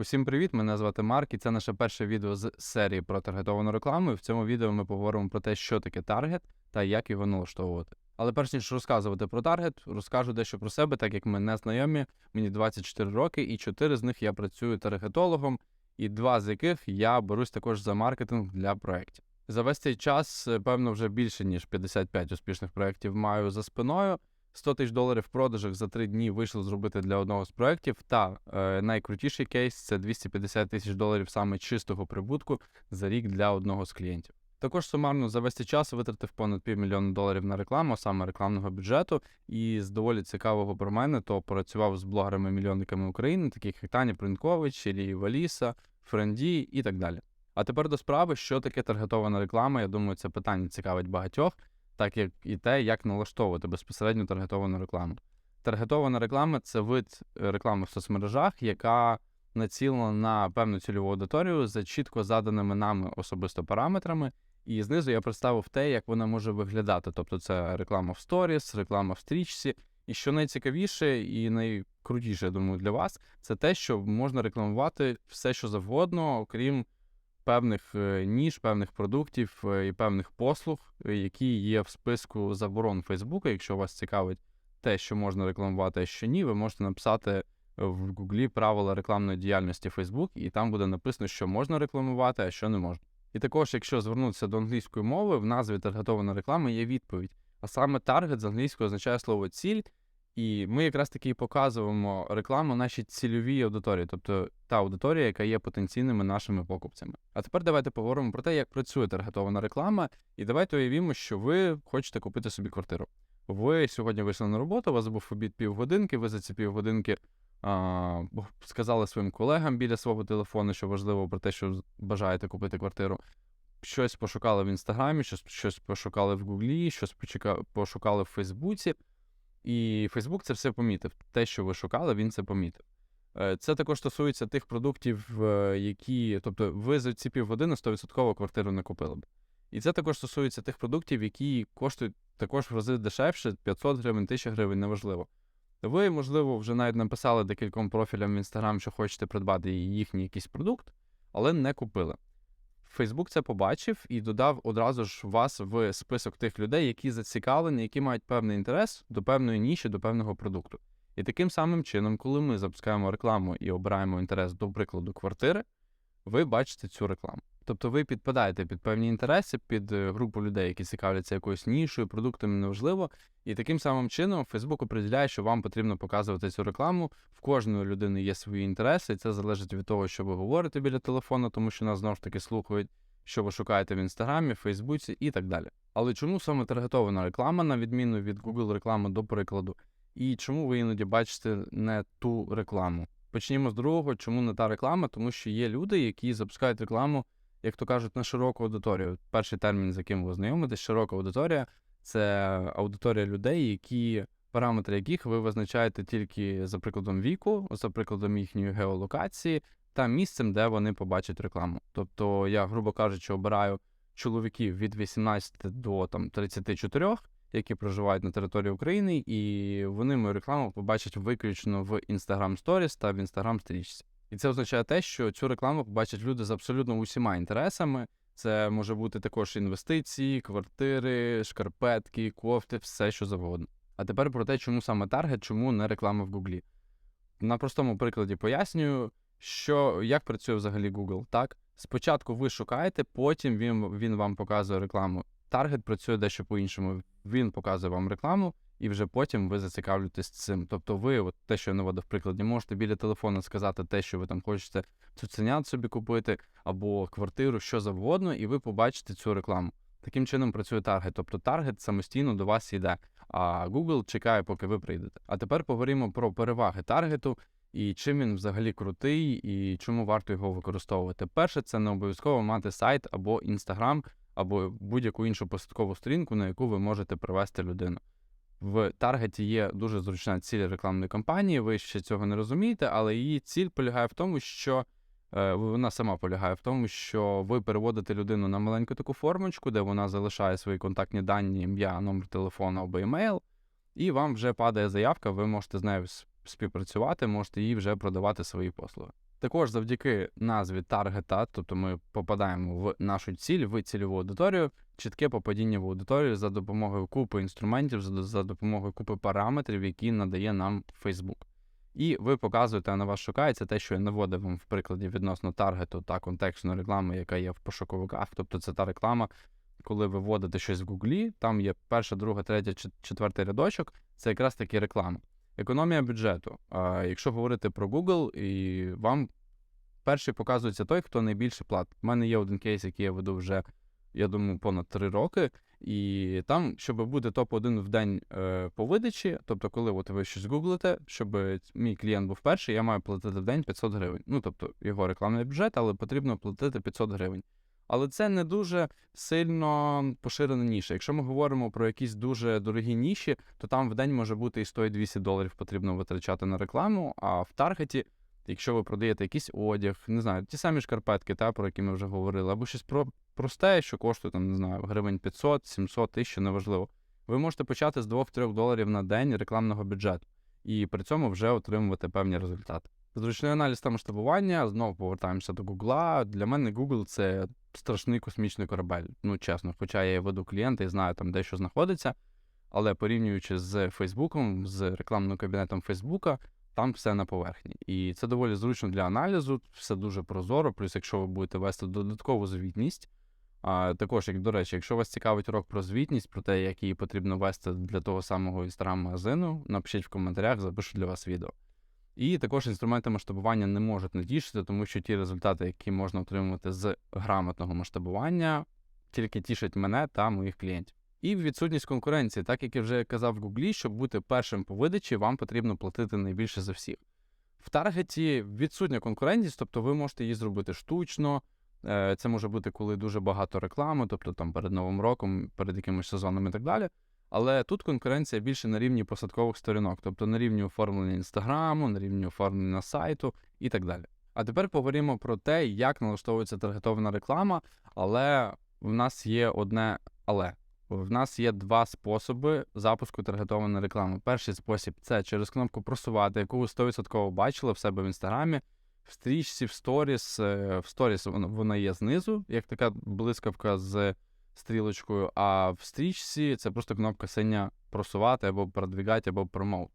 Усім привіт! Мене звати Марк, і це наше перше відео з серії про таргетовану рекламу. І в цьому відео ми поговоримо про те, що таке таргет та як його налаштовувати. Але перш ніж розказувати про таргет, розкажу дещо про себе, так як ми не знайомі. Мені 24 роки, і 4 з них я працюю таргетологом, і два з яких я берусь також за маркетинг для проєктів. За весь цей час, е, певно, вже більше ніж 55 успішних проєктів маю за спиною. 100 тисяч доларів в продажах за три дні вийшло зробити для одного з проєктів. Та е, найкрутіший кейс це 250 тисяч доларів саме чистого прибутку за рік для одного з клієнтів. Також сумарно за весь цей час витратив понад півмільйона доларів на рекламу, саме рекламного бюджету. І з доволі цікавого про мене, то працював з блогерами-мільйонниками України, таких як Таня Принкович, Ілії Валіса, Френді і так далі. А тепер до справи, що таке таргетована реклама. Я думаю, це питання цікавить багатьох так як і те, як налаштовувати безпосередньо таргетовану рекламу. Таргетована реклама це вид е, реклами в соцмережах, яка націлена на певну цільову аудиторію за чітко заданими нами особисто параметрами. І знизу я представив те, як вона може виглядати. Тобто це реклама в сторіс, реклама в стрічці. І що найцікавіше і найкрутіше, я думаю, для вас, це те, що можна рекламувати все, що завгодно, окрім певних е, ніж, певних продуктів е, і певних послуг, е, які є в списку заборон Фейсбука. Якщо вас цікавить те, що можна рекламувати, а що ні, ви можете написати в Гуглі правила рекламної діяльності Facebook, і там буде написано, що можна рекламувати, а що не можна. І також, якщо звернутися до англійської мови, в назві таргетована реклама є відповідь. А саме таргет з англійської означає слово ціль, і ми якраз таки показуємо рекламу нашій цільовій аудиторії, тобто та аудиторія, яка є потенційними нашими покупцями. А тепер давайте поговоримо про те, як працює таргетована реклама, і давайте уявімо, що ви хочете купити собі квартиру. Ви сьогодні вийшли на роботу, у вас був обід півгодинки, ви за ці півгодинки а, сказали своїм колегам біля свого телефону, що важливо про те, що бажаєте купити квартиру. Щось пошукали в інстаграмі, щось щось пошукали в Гуглі, щось пошукали в Фейсбуці. І Facebook це все помітив. Те, що ви шукали, він це помітив. Е, це також стосується тих продуктів, е, які, тобто, ви за ці півгодини 100% квартиру не купили б. І це також стосується тих продуктів, які коштують також в рази дешевше, 500 гривень, 1000 гривень, неважливо. Ви, можливо, вже навіть написали декільком профілям в Instagram, що хочете придбати їхній якийсь продукт, але не купили. Фейсбук це побачив і додав одразу ж вас в список тих людей, які зацікавлені, які мають певний інтерес до певної ніші, до певного продукту. І таким самим чином, коли ми запускаємо рекламу і обираємо інтерес, до прикладу, квартири, ви бачите цю рекламу. Тобто ви підпадаєте під певні інтереси, під е, групу людей, які цікавляться якоюсь нішою, продуктами неважливо. І таким самим чином Facebook определяє, що вам потрібно показувати цю рекламу. В кожної людини є свої інтереси, і це залежить від того, що ви говорите біля телефону, тому що нас знову ж таки слухають, що ви шукаєте в інстаграмі, Фейсбуці і так далі. Але чому саме таргетована реклама, на відміну від Google реклами, до прикладу, і чому ви іноді бачите не ту рекламу? Почнімо з другого, чому не та реклама, тому що є люди, які запускають рекламу як то кажуть, на широку аудиторію. Перший термін, з яким ви знайомитесь, широка аудиторія це аудиторія людей, які параметри яких ви визначаєте тільки за прикладом віку, за прикладом їхньої геолокації та місцем, де вони побачать рекламу. Тобто, я, грубо кажучи, обираю чоловіків від 18 до там 34, які проживають на території України, і вони мою рекламу побачать виключно в Instagram Stories та в Instagram стрічці. І це означає те, що цю рекламу побачать люди з абсолютно усіма інтересами. Це може бути також інвестиції, квартири, шкарпетки, кофти, все що завгодно. А тепер про те, чому саме таргет, чому не реклама в Гуглі. На простому прикладі пояснюю, що як працює взагалі Google. Так, спочатку ви шукаєте, потім він він вам показує рекламу. Таргет працює дещо по-іншому. Він показує вам рекламу, і вже потім ви зацікавлюєтесь цим. Тобто, ви, от те, що я наводив прикладі, можете біля телефону сказати те, що ви там хочете цуценят собі купити, або квартиру, що завгодно, і ви побачите цю рекламу. Таким чином працює таргет. Тобто таргет самостійно до вас йде, а Google чекає, поки ви прийдете. А тепер поговоримо про переваги таргету. І чим він взагалі крутий, і чому варто його використовувати. Перше, це не обов'язково мати сайт або інстаграм, або будь-яку іншу посадкову сторінку, на яку ви можете привести людину в таргеті є дуже зручна ціль рекламної кампанії. Ви ще цього не розумієте, але її ціль полягає в тому, що е, вона сама полягає в тому, що ви переводите людину на маленьку таку формочку, де вона залишає свої контактні дані, ім'я, номер телефону або емейл, і вам вже падає заявка, ви можете з нею співпрацювати, можете їй вже продавати свої послуги. Також завдяки назві таргета, тобто ми попадаємо в нашу ціль, в цільову аудиторію, чітке попадіння в аудиторію за допомогою купи інструментів, за, допомогою купи параметрів, які надає нам Facebook. І ви показуєте, а на вас шукається те, що я наводив вам в прикладі відносно таргету та контекстної реклами, яка є в пошуковиках. Тобто це та реклама, коли ви вводите щось в Гуглі, там є перша, друга, третя, чет- четвертий рядочок, це якраз таки реклама. Економія бюджету. А, якщо говорити про Google, і вам перший показується той, хто найбільше платить. У мене є один кейс, який я веду вже, я думаю, понад три роки. І там, щоб бути топ-1 в день е, по видачі, тобто, коли от ви щось гуглите, щоб мій клієнт був перший, я маю платити в день 500 гривень. Ну, тобто його рекламний бюджет, але потрібно платити 500 гривень. Але це не дуже сильно поширена ніша. Якщо ми говоримо про якісь дуже дорогі ніші, то там в день може бути і 100 і 200 доларів потрібно витрачати на рекламу. А в таргеті, якщо ви продаєте якийсь одяг, не знаю, ті самі шкарпетки, та, про які ми вже говорили, або щось про просте, що коштує там, не знаю, гривень 500, 700, 1000, неважливо. Ви можете почати з 2-3 доларів на день рекламного бюджету і при цьому вже отримувати певні результати. Зручний аналіз та масштабування. Знову повертаємося до Гугла. Для мене Google це страшний космічний корабель. Ну чесно, хоча я веду клієнта і знаю там де що знаходиться. Але порівнюючи з Фейсбуком, з рекламним кабінетом Фейсбука, там все на поверхні. І це доволі зручно для аналізу, все дуже прозоро. Плюс, якщо ви будете вести додаткову звітність. А також, як до речі, якщо вас цікавить урок про звітність, про те, як її потрібно вести для того самого інстаграм-магазину, напишіть в коментарях, запишу для вас відео. І також інструменти масштабування не можуть натішити, тому що ті результати, які можна отримувати з грамотного масштабування, тільки тішать мене та моїх клієнтів. І відсутність конкуренції, так як я вже казав в Гуглі, щоб бути першим по видачі, вам потрібно платити найбільше за всіх. В таргеті відсутня конкурентність, тобто ви можете її зробити штучно. Е, Це може бути коли дуже багато реклами, тобто там перед Новим роком, перед якимось сезоном і так далі. Але тут конкуренція більше на рівні посадкових сторінок, тобто на рівні оформлення інстаграму, на рівні оформлення сайту і так далі. А тепер поговоримо про те, як налаштовується таргетована реклама, але в нас є одне але. В нас є два способи запуску таргетованої реклами. Перший спосіб це через кнопку просувати, яку ви 100% бачили в себе в інстаграмі. В стрічці, в сторіс, е, в сторіс вона- вона є знизу, як така блискавка з стрілочкою, а в стрічці це просто кнопка синя просувати або продвігати, або промоут.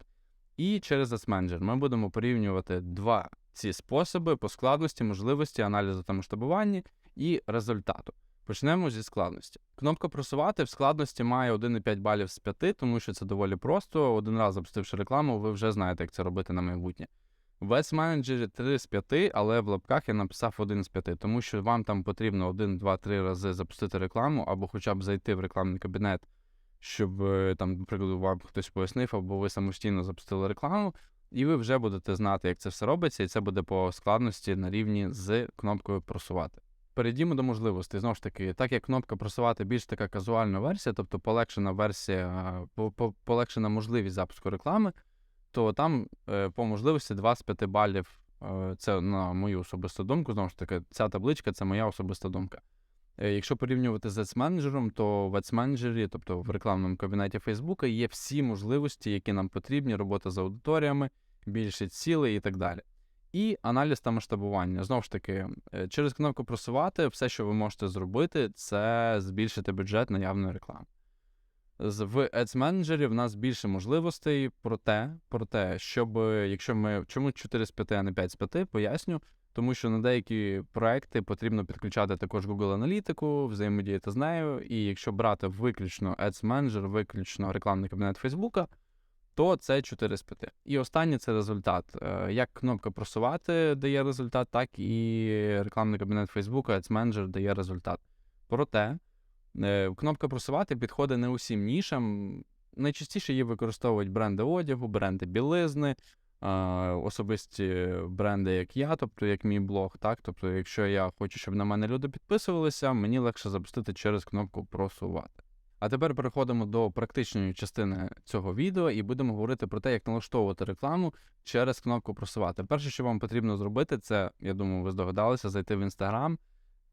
І через Ads Manager ми будемо порівнювати два ці способи по складності, можливості, аналізу та масштабуванні і результату. Почнемо зі складності. Кнопка просувати в складності має 1,5 балів з 5, тому що це доволі просто. Один раз запустивши рекламу, ви вже знаєте, як це робити на майбутнє. В Ads Manager 3 з 5, але в лапках я написав 1 з 5, тому що вам там потрібно 1, 2, 3 рази запустити рекламу, або хоча б зайти в рекламний кабінет, щоб е, там, наприклад, вам хтось пояснив, або ви самостійно запустили рекламу, і ви вже будете знати, як це все робиться, і це буде по складності на рівні з кнопкою просувати. Перейдімо до можливостей. Знову ж таки, так як кнопка просувати більш така казуальна версія, тобто полегшена версія, по- по- полегшена можливість запуску реклами, то там е, по можливості 2 з 5 балів. е, Це на мою особисту думку. Знову ж таки, ця табличка це моя особиста думка. Е, Якщо порівнювати з Manager, то в Ads Manager, тобто в рекламному кабінеті Facebook, є всі можливості, які нам потрібні, робота з аудиторіями, більше цілей і так далі. І аналіз та масштабування. Знову ж таки, через кнопку просувати, все, що ви можете зробити, це збільшити бюджет наявної реклами. В Ads Manager в нас більше можливостей про те, про те, щоб якщо ми чому 4 з 5, а не 5 з 5, поясню. Тому що на деякі проекти потрібно підключати також Google аналітику, взаємодіяти з нею. І якщо брати виключно Ads Manager, виключно рекламний кабінет Фейсбука, то це 4 з 5. І останнє це результат. Е, Як кнопка просувати дає результат, так і рекламний кабінет Фейсбука, Ads Manager дає результат. Проте кнопка просувати підходить не усім нішам. Найчастіше її використовують бренди одягу, бренди білизни, е, особисті бренди, як я, тобто як мій блог. Так? Тобто, якщо я хочу, щоб на мене люди підписувалися, мені легше запустити через кнопку просувати. А тепер переходимо до практичної частини цього відео і будемо говорити про те, як налаштовувати рекламу через кнопку просувати. Перше, що вам потрібно зробити, це, я думаю, ви здогадалися, зайти в Інстаграм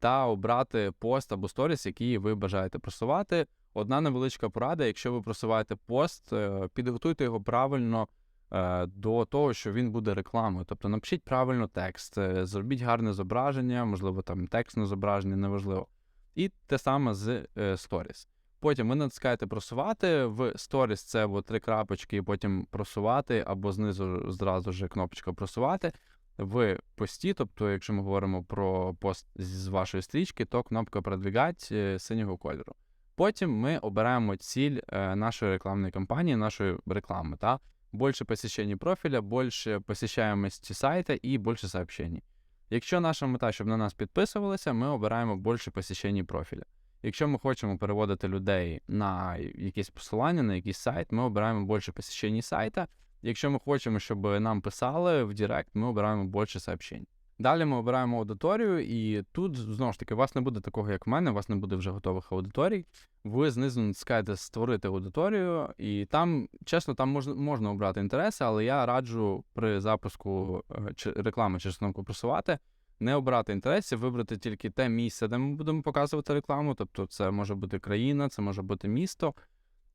та обрати пост або сторіс, які ви бажаєте просувати. Одна невеличка порада, якщо ви просуваєте пост, е, підготуйте його правильно е, до того, що він буде рекламою. Тобто напишіть правильно текст, е, зробіть гарне зображення, можливо, там текстне зображення, неважливо. І те саме з Stories. Потім ви натискаєте просувати. В Stories це або три крапочки, і потім просувати, або знизу зразу ж кнопочка просувати. В пості, тобто, якщо ми говоримо про пост з вашої стрічки, то кнопка продвігать е, синього кольору. Потім ми обираємо ціль е, нашої рекламної кампанії, нашої реклами. Та? Більше посещений профіля, більше посещаємості сайта і більше сообщений. Якщо наша мета, щоб на нас підписувалися, ми обираємо більше посещений профіля. Якщо ми хочемо переводити людей на якесь посилання, на якийсь сайт, ми обираємо більше посещений сайта. Якщо ми хочемо, щоб нам писали в Директ, ми обираємо більше сообщень. Далі ми обираємо аудиторію, і тут знову ж таки у вас не буде такого, як в мене, у вас не буде вже готових аудиторій. Ви знизу натискаєте створити аудиторію, і там, чесно, там можна можна обрати інтереси, але я раджу при запуску е, чи- реклами через кнопку просувати. Не обрати інтересів, вибрати тільки те місце, де ми будемо показувати рекламу. Тобто, це може бути країна, це може бути місто,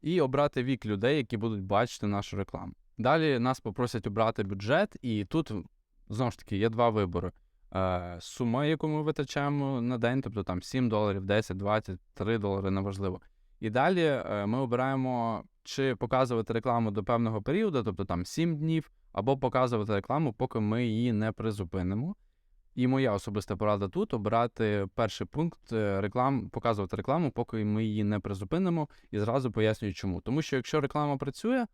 і обрати вік людей, які будуть бачити нашу рекламу. Далі нас попросять обрати бюджет, і тут знову ж таки є два вибори. Е, сума, яку ми витрачаємо на день, тобто там 7 доларів, 10, 20, 3 долари, неважливо. І далі е, ми обираємо, чи показувати рекламу до певного періоду, тобто там 7 днів, або показувати рекламу, поки ми її не призупинимо. І моя особиста порада тут обирати перший пункт е, реклам, показувати рекламу, поки ми її не призупинимо, і зразу пояснюю, чому. Тому що якщо реклама працює,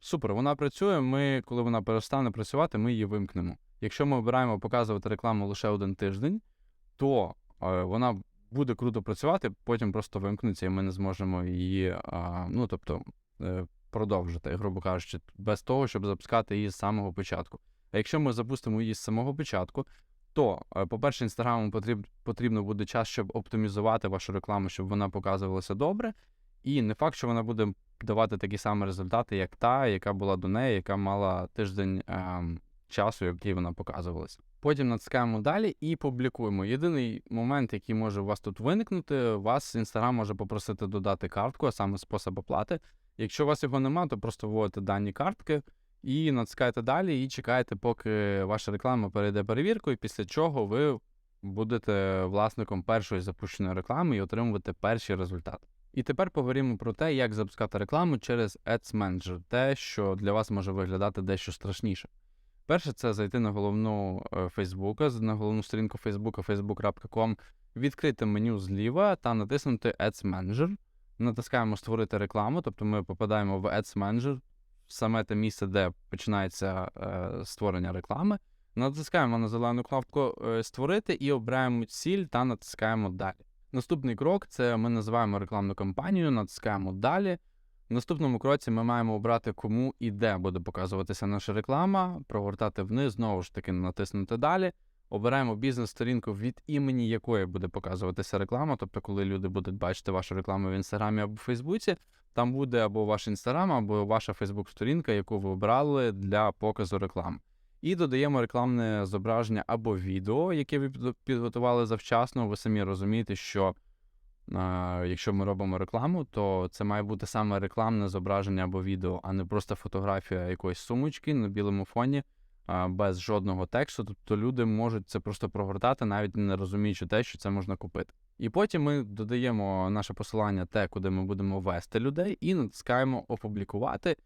супер, вона працює. Ми, коли вона перестане працювати, ми її вимкнемо. Якщо ми обираємо показувати рекламу лише один тиждень, то е, вона буде круто працювати, потім просто вимкнеться, і ми не зможемо її, а, ну тобто, е, продовжити, грубо кажучи, без того, щоб запускати її з самого початку. А якщо ми запустимо її з самого початку, то, е, по-перше, інстаграму потріб, потрібно буде час, щоб оптимізувати вашу рекламу, щоб вона показувалася добре. І не факт, що вона буде давати такі самі результати, як та, яка була до неї, яка мала тиждень ем, часу, який вона показувалася. Потім натискаємо далі і публікуємо. Єдиний момент, який може у вас тут виникнути, вас Інстаграм може попросити додати картку, а саме спосіб оплати. Якщо у вас його немає, то просто вводите дані картки і натискаєте далі, і чекаєте, поки ваша реклама перейде перевірку, і після чого ви будете власником першої запущеної реклами і отримувати перші результати. І тепер поговоримо про те, як запускати рекламу через Ads Manager, те, що для вас може виглядати дещо страшніше. Перше, це зайти на головну е, Фейсбука, на головну сторінку Фейсбука, facebook.com, відкрити меню зліва та натиснути Ads Manager. Натискаємо Створити рекламу, тобто ми попадаємо в Ads Manager, саме те місце, де починається е, створення реклами. Натискаємо на зелену кнопку е, Створити і обираємо ціль та натискаємо далі. Наступний крок це ми називаємо рекламну кампанію, натискаємо далі. В наступному кроці ми маємо обрати, кому і де буде показуватися наша реклама, прогортати вниз, знову ж таки натиснути далі. Обираємо бізнес-сторінку, від імені якої буде показуватися реклама. Тобто, коли люди будуть бачити вашу рекламу в інстаграмі або Фейсбуці, там буде або ваш інстаграм, або ваша Фейсбук-сторінка, яку ви обрали для показу реклами. І додаємо рекламне зображення або відео, яке ви підготували завчасно. Ви самі розумієте, що а, якщо ми робимо рекламу, то це має бути саме рекламне зображення або відео, а не просто фотографія якоїсь сумочки на білому фоні а, без жодного тексту. Тобто люди можуть це просто прогортати, навіть не розуміючи те, що це можна купити. І потім ми додаємо наше посилання, те, куди ми будемо вести людей, і натискаємо опублікувати.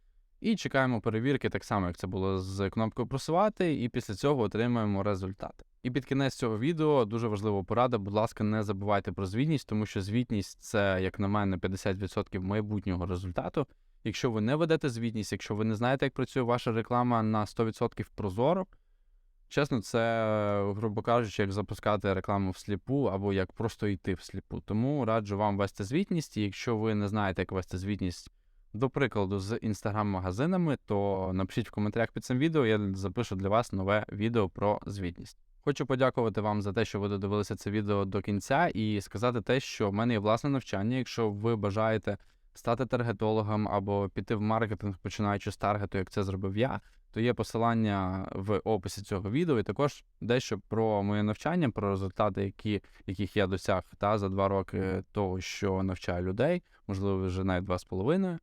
І чекаємо перевірки, так само, як це було з кнопкою просувати, і після цього отримаємо результати. І під кінець цього відео дуже важлива порада. Будь ласка, не забувайте про звітність, тому що звітність це, як на мене, 50% майбутнього результату. Якщо ви не ведете звітність, якщо ви не знаєте, як працює ваша реклама на 100% прозоро, чесно, це, грубо кажучи, як запускати рекламу всліпу або як просто йти всліпу. Тому раджу вам вести звітність. І якщо ви не знаєте, як вести звітність, до прикладу, з інстаграм-магазинами, то напишіть в коментарях під цим відео, я запишу для вас нове відео про звітність. Хочу подякувати вам за те, що ви додивилися це відео до кінця, і сказати те, що в мене є власне навчання. Якщо ви бажаєте стати таргетологом або піти в маркетинг, починаючи з таргету, як це зробив я, то є посилання в описі цього відео, і також дещо про моє навчання, про результати, які, яких я досяг та за два роки того, що навчаю людей, можливо, вже навіть два з половиною.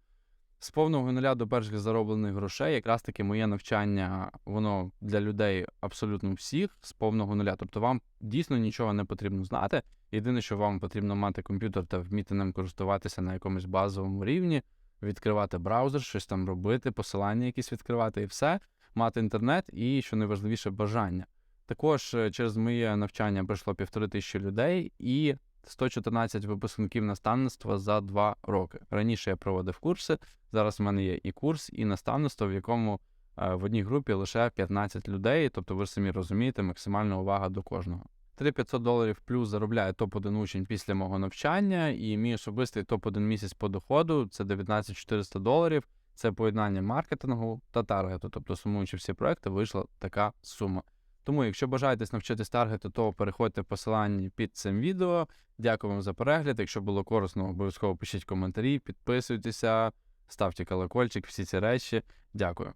З повного нуля до перших зароблених грошей, якраз таки моє навчання, воно для людей абсолютно всіх з повного нуля. Тобто вам дійсно нічого не потрібно знати. Єдине, що вам потрібно мати комп'ютер та вміти ним користуватися на якомусь базовому рівні, відкривати браузер, щось там робити, посилання якісь відкривати і все, мати інтернет і, що найважливіше, бажання. Також е, через моє навчання пройшло півтори тисячі людей і 114 випускників наставництва за два роки. Раніше я проводив курси. Зараз в мене є і курс, і наставництво, в якому е, в одній групі лише 15 людей. Тобто, ви ж самі розумієте, максимальна увага до кожного. 3500 доларів плюс заробляє топ-1 учень після мого навчання, і мій особистий топ-1 місяць по доходу це 19400 доларів. Це поєднання маркетингу та таргету. Тобто, сумуючи всі проекти, вийшла така сума. Тому, якщо бажаєтесь навчитись таргету, то переходьте в посиланні під цим відео. Дякую вам за перегляд. Якщо було корисно, обов'язково пишіть коментарі, підписуйтеся, ставте колокольчик, всі ці речі. Дякую.